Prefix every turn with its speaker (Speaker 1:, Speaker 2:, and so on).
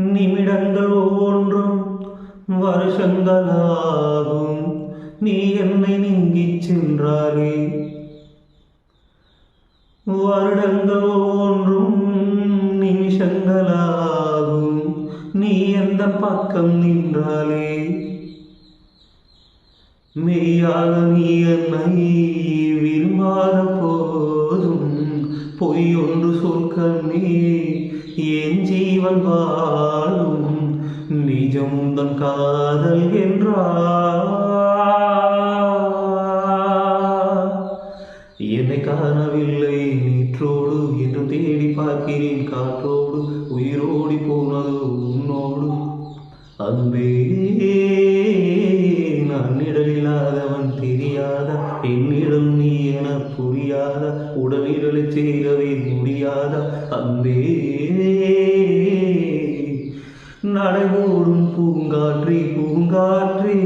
Speaker 1: நிமிடங்கள் ஒவ்வொன்றும் வருஷங்களாகும். நீ என்னை நீங்கிச் சென்றாரே வருடங்கள் ஒவ்வொன்றும் நிமிஷங்களாகும். நீ எந்த பக்கம் நின்றாலே. மெய்யாக நீ என்னை விரும்பாத போதும் பொய் ஒன்று சொல் கண்ணே. ஜீவன் வாழும் நிஜம் தன் காதல் என்றார் என்னை காணவில்லை நேற்றோடு என்று தேடி பார்க்கிறேன் காற்றோடு உயிரோடி போனது உன்னோடு அன்பே நான் இடலில்லாதவன் தெரியாத என்னிடம் நீ என புரியாத உடலிடலை சேரவே முடியாத அன்பே நடைபோடும் பூங்காற்றி பூங்காற்றி.